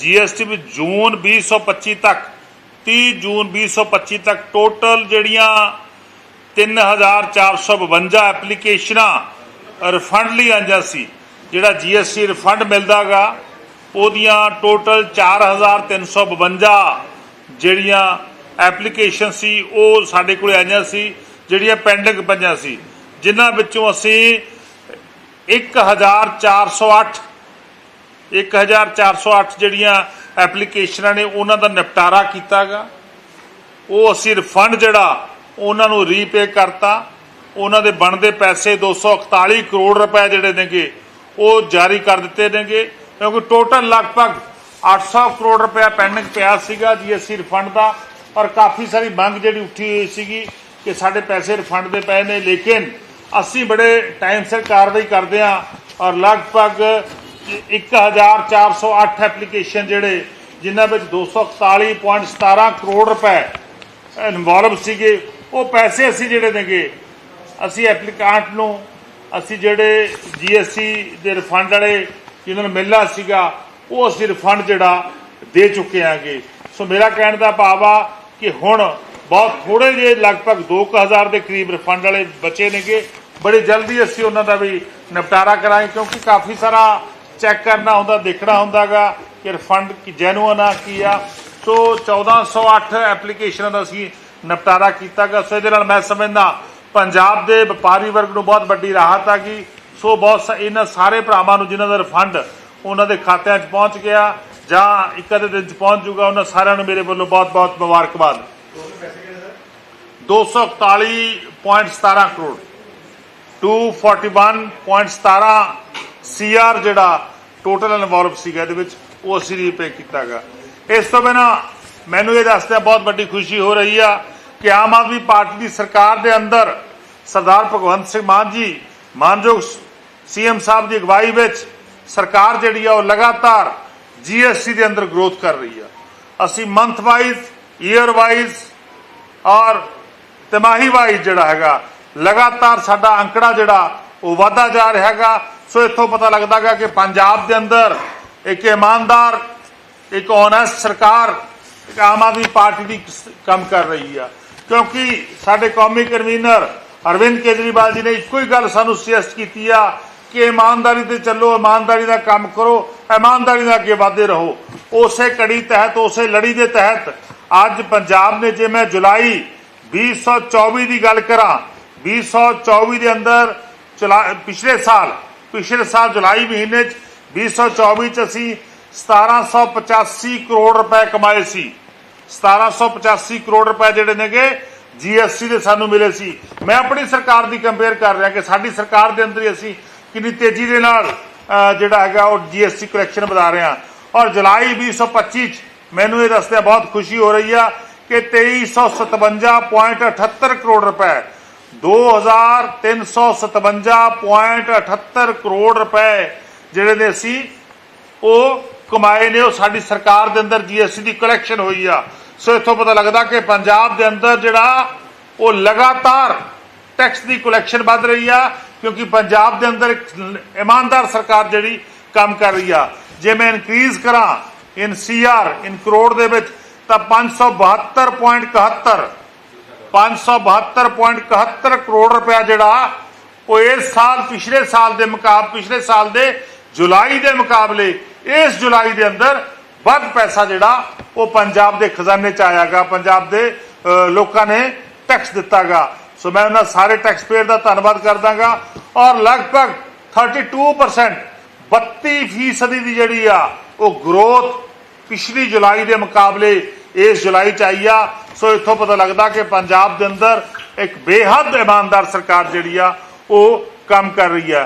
GST ਵਿੱਚ ਜੂਨ 2025 ਤੱਕ 30 ਜੂਨ 2025 ਤੱਕ ਟੋਟਲ ਜਿਹੜੀਆਂ 3452 ਐਪਲੀਕੇਸ਼ਨਾਂ ਰਿਫੰਡ ਲਈ ਆਈਆਂ ਸੀ, ਜਿਹੜਾ ਜੀਐਸਟੀ ਰਿਫੰਡ ਮਿਲਦਾਗਾ, ਉਹਦੀਆਂ ਟੋਟਲ 4352 ਜਿਹੜੀਆਂ ਐਪਲੀਕੇਸ਼ਨ ਸੀ, ਉਹ ਸਾਡੇ ਕੋਲ ਆਈਆਂ ਸੀ, ਜਿਹੜੀਆਂ ਪੈਂਡਿੰਗ ਪਈਆਂ ਸੀ, ਜਿਨ੍ਹਾਂ ਵਿੱਚੋਂ ਅਸੀਂ 1408 1408 ਜਿਹੜੀਆਂ ਐਪਲੀਕੇਸ਼ਨਾਂ ਨੇ ਉਹਨਾਂ ਦਾ ਨਿਪਟਾਰਾ ਕੀਤਾਗਾ। ਉਹ ਅਸੀਂ ਰਿਫੰਡ ਜਿਹੜਾ ਉਹਨਾਂ ਨੂੰ ਰੀਪੇ ਕਰਤਾ। ਉਹਨਾਂ ਦੇ ਬਣਦੇ ਪੈਸੇ 241 ਕਰੋੜ ਰੁਪਏ ਜਿਹੜੇ ਨੇਗੇ, ਉਹ ਜਾਰੀ ਕਰ ਦਿੱਤੇ ਨੇਗੇ। ਕਿਉਂਕਿ ਟੋਟਲ ਲਗਭਗ 800 ਕਰੋੜ ਰੁਪਏ ਪੈਂਡਿੰਗ ਪਿਆ ਸੀਗਾ ਜੀਐਸਟੀ ਰਿਫੰਡ ਦਾ। ਔਰ ਕਾਫੀ ਸਾਰੀ ਮੰਗ ਜਿਹੜੀ ਉੱਠੀ ਹੋਈ ਸੀਗੀ ਕਿ ਸਾਡੇ ਪੈਸੇ ਰਿਫੰਡ ਦੇ ਪਏ ਨੇ। ਲੇਕਿਨ ਅਸੀਂ ਬੜੇ ਟਾਈਮ ਸਿਰ ਕਾਰਵਾਈ ਕਰਦੇ ਹਾਂ ਔਰ ਲਗਭਗ 1408 ਐਪਲੀਕੇਸ਼ਨ ਜਿਹੜੇ, ਜਿਨ੍ਹਾਂ ਵਿੱਚ 241.17 ਕਰੋੜ ਰੁਪਏ ਇਨਵੋਲਵ ਸੀਗੇ, ਉਹ ਪੈਸੇ ਅਸੀਂ ਜਿਹੜੇ ਨੇਗੇ, ਅਸੀਂ ਐਪਲੀਕਾਂਟ ਨੂੰ, ਅਸੀਂ ਜਿਹੜੇ ਜੀਐਸਟੀ ਦੇ ਰਿਫੰਡ ਵਾਲੇ ਜਿਹਨਾਂ ਨੂੰ ਮਿਲਣਾ ਸੀਗਾ, ਉਹ ਅਸੀਂ ਰਿਫੰਡ ਜਿਹੜਾ ਦੇ ਚੁੱਕੇ ਆਂਗੇ ਸੋ ਮੇਰਾ ਕਹਿਣ ਦਾ ਭਾਵ ਆ ਕਿ ਹੁਣ ਬਹੁਤ ਥੋੜੇ ਜਿਹੇ ਲਗਭਗ 2000 ਦੇ ਕਰੀਬ ਰਿਫੰਡ ਵਾਲੇ ਬਚੇ ਨੇਗੇ। ਬੜੀ ਜਲਦੀ ਅਸੀਂ ਉਹਨਾਂ ਦਾ ਵੀ ਨਿਪਟਾਰਾ ਕਰਾਂਗੇ, ਕਿਉਂਕਿ ਕਾਫੀ ਸਾਰਾ ਚੈੱਕ ਕਰਨਾ ਹੁੰਦਾ, ਦੇਖਣਾ ਹੁੰਦਾਗਾ ਕਿ ਰਿਫੰਡ ਕੀ ਜੈਨੂਅਨ ਆ, ਕੀ ਆ। ਸੋ 1408 ਐਪਲੀਕੇਸ਼ਨਾਂ ਦਾ ਅਸੀਂ ਨਿਪਟਾਰਾ ਕੀਤਾਗਾ। ਸੋ ਇਹਦੇ ਨਾਲ ਮੈਂ ਸਮਝਦਾ, ਪੰਜਾਬ ਦੇ ਵਪਾਰੀ ਵਰਗ ਨੂੰ ਬਹੁਤ ਵੱਡੀ ਰਾਹਤ ਆ ਗਈ। ਸੋ ਬਹੁਤ ਸ- ਇਹਨਾਂ ਸਾਰੇ ਭਰਾਵਾਂ ਨੂੰ ਜਿਨ੍ਹਾਂ ਦਾ ਰਿਫੰਡ ਉਹਨਾਂ ਦੇ ਖਾਤਿਆਂ 'ਚ ਪਹੁੰਚ ਗਿਆ, ਜਾਂ ਇੱਕ ਅੱਧੇ ਦਿਨ 'ਚ ਪਹੁੰਚ ਜੂਗਾ ਉਹਨਾਂ ਸਾਰਿਆਂ ਨੂੰ ਮੇਰੇ ਵੱਲੋਂ ਬਹੁਤ-ਬਹੁਤ ਮੁਬਾਰਕਬਾਦ। 241.17 ਕਰੋੜ 241.17 ਸੀਆਰ ਜਿਹੜਾ ਟੋਟਲ ਇਨਵੋਲਵ ਸੀਗਾ ਇਹਦੇ ਵਿੱਚ, ਉਹ ਅਸੀਂ ਰੀਪੇ ਕੀਤਾਗਾ ਇਸ ਤੋਂ ਬਿਨਾ ਮੈਨੂੰ ਇਹ ਦੱਸਦਿਆਂ ਬਹੁਤ ਵੱਡੀ ਖੁਸ਼ੀ ਹੋ ਰਹੀ ਆ ਕਿ ਆਮ ਆਦਮੀ ਪਾਰਟੀ ਦੀ ਸਰਕਾਰ ਦੇ ਅੰਦਰ ਸਰਦਾਰ ਭਗਵੰਤ ਸਿੰਘ ਮਾਨ ਜੀ, ਮਾਨਯੋਗ ਸੀਐਮ ਸਾਹਿਬ ਦੀ ਅਗਵਾਈ ਵਿੱਚ ਸਰਕਾਰ ਜਿਹੜੀ ਆ ਉਹ ਲਗਾਤਾਰ ਜੀਐਸਟੀ ਦੇ ਅੰਦਰ ਗਰੋਥ ਕਰ ਰਹੀ ਆ। ਅਸੀਂ ਮੰਥ ਵਾਈਜ਼ ਈਅਰ ਵਾਈਜ਼ ਔਰ ਤਿਮਾਹੀ ਵਾਈਜ਼ ਜਿਹੜਾ ਹੈਗਾ, ਲਗਾਤਾਰ ਸਾਡਾ ਅੰਕੜਾ ਜਿਹੜਾ ਉਹ ਵਧਦਾ ਜਾ ਰਿਹਾ ਹੈਗਾ। ਸੋ ਇੱਥੋਂ ਪਤਾ ਲੱਗਦਾ ਲੱਗਦਾਗਾ ਕਿ ਪੰਜਾਬ ਦੇ ਅੰਦਰ ਇੱਕ ਇਮਾਨਦਾਰ, ਇੱਕ ਓਨੈਸਟ ਸਰਕਾਰ ਇੱਕ ਆਮ ਆਦਮੀ ਪਾਰਟੀ ਦੀ ਕੰਮ ਕਰ ਰਹੀ ਆ। ਕਿਉਂਕਿ ਸਾਡੇ ਕੌਮੀ ਕਨਵੀਨਰ ਅਰਵਿੰਦ ਕੇਜਰੀਵਾਲ ਜੀ ਨੇ ਇੱਕੋ ਹੀ ਗੱਲ ਸਾਨੂੰ ਸੁਜੈਸਟ ਕੀਤੀ ਆ ਕਿ ਇਮਾਨਦਾਰੀ ਤੇ ਚੱਲੋ, ਇਮਾਨਦਾਰੀ ਦਾ ਕੰਮ ਕਰੋ, ਇਮਾਨਦਾਰੀ ਨਾਲ ਅੱਗੇ ਵਧਦੇ ਰਹੋ। ਉਸੇ ਕੜੀ ਤਹਿਤ, ਉਸੇ ਲੜੀ ਦੇ ਤਹਿਤ ਅੱਜ ਪੰਜਾਬ ਨੇ ਜੇ ਮੈਂ ਜੁਲਾਈ 2024 ਦੀ ਗੱਲ ਕਰਾਂ 2024 ਦੇ ਅੰਦਰ ਚੁਲਾ- ਪਿਛਲੇ ਸਾਲ ਪਿਛਲੇ ਸਾਲ ਜੁਲਾਈ ਮਹੀਨੇ ਚ 2024 ਚ ਅਸੀਂ 1785 ਕਰੋੜ ਰੁਪਏ ਕਮਾਏ ਸੀ। 1785 ਕਰੋੜ ਰੁਪਏ ਜਿਹੜੇ ਨੇਗੇ ਜੀਐਸਟੀ ਦੇ ਸਾਨੂੰ ਮਿਲੇ ਸੀ। ਮੈਂ ਆਪਣੀ ਸਰਕਾਰ ਦੀ ਕੰਪੇਅਰ ਕਰ ਰਿਹਾ ਕਿ ਸਾਡੀ ਸਰਕਾਰ ਦੇ ਅੰਦਰ ਹੀ ਅਸੀਂ ਕਿੰਨੀ ਤੇਜ਼ੀ ਦੇ ਨਾਲ ਜਿਹੜਾ ਹੈਗਾ ਉਹ ਜੀਐਸਟੀ ਕਲੈਕਸ਼ਨ ਵਧਾ ਰਹੇ ਹਾਂ। ਔਰ ਜੁਲਾਈ 2025 ਚ ਮੈਨੂੰ ਇਹ ਦੱਸਦਿਆਂ ਬਹੁਤ ਖੁਸ਼ੀ ਹੋ ਰਹੀ ਆ ਕਿ 2357.78 ਕਰੋੜ ਰੁਪਏ 2357.78 ਕਰੋੜ ਰੁਪਏ ਜਿਹੜੇ ਨੇ ਅਸੀਂ ਉਹ ਕਮਾਏ ਨੇ, ਉਹ ਸਾਡੀ ਸਰਕਾਰ ਦੇ ਅੰਦਰ ਜੀਐਸਟੀ ਦੀ ਕਲੈਕਸ਼ਨ ਹੋਈ ਆ। ਸੋ ਇੱਥੋਂ ਪਤਾ ਲੱਗਦਾ ਕਿ ਪੰਜਾਬ ਦੇ ਅੰਦਰ ਜਿਹੜਾ ਉਹ ਲਗਾਤਾਰ ਟੈਕਸ ਦੀ ਕਲੈਕਸ਼ਨ ਵੱਧ ਰਹੀ ਆ, ਕਿਉਂਕਿ ਪੰਜਾਬ ਦੇ ਅੰਦਰ ਇੱਕ ਇਮਾਨਦਾਰ ਸਰਕਾਰ ਜਿਹੜੀ ਕੰਮ ਕਰ ਰਹੀ ਆ। ਜੇ ਮੈਂ ਇਨਕਰੀਜ਼ ਕਰਾਂ ਇਨ ਸੀਆਰ ਇਨ ਕਰੋੜ ਦੇ ਵਿੱਚ, ਤਾਂ 572.71 572.71 ਕਰੋੜ ਰੁਪਇਆ ਜਿਹੜਾ ਉਹ ਇਸ ਸਾਲ, ਪਿਛਲੇ ਸਾਲ ਦੇ ਮੁਕਾਬ, ਪਿਛਲੇ ਸਾਲ ਦੇ ਜੁਲਾਈ ਦੇ ਮੁਕਾਬਲੇ, ਇਸ ਜੁਲਾਈ ਦੇ ਅੰਦਰ ਵੱਧ ਪੈਸਾ ਜਿਹੜਾ ਉਹ ਪੰਜਾਬ ਦੇ ਖਜ਼ਾਨੇ ਚ ਆਇਆਗਾ, ਪੰਜਾਬ ਦੇ ਲੋਕਾਂ ਨੇ ਟੈਕਸ ਦਿੱਤਾਗਾ। ਸੋ ਮੈਂ ਉਹਨਾਂ ਸਾਰੇ ਟੈਕਸ ਪੇਅਰ ਦਾ ਧੰਨਵਾਦ ਕਰਦਾਗਾ ਔਰ ਲਗਭਗ 32% 32 ਫੀਸਦੀ ਦੀ ਜਿਹੜੀ ਆ ਉਹ ਗਰੋਥ ਪਿਛਲੀ ਜੁਲਾਈ ਦੇ ਮੁਕਾਬਲੇ ਇਸ ਜੁਲਾਈ ਚ ਆਈ ਆ। ਸੋ ਇੱਥੋਂ ਪਤਾ ਲੱਗਦਾ ਕਿ ਪੰਜਾਬ ਦੇ ਅੰਦਰ ਇੱਕ ਬੇਹੱਦ ਇਮਾਨਦਾਰ ਸਰਕਾਰ ਜਿਹੜੀ ਆ, ਉਹ ਕੰਮ ਕਰ ਰਹੀ ਆ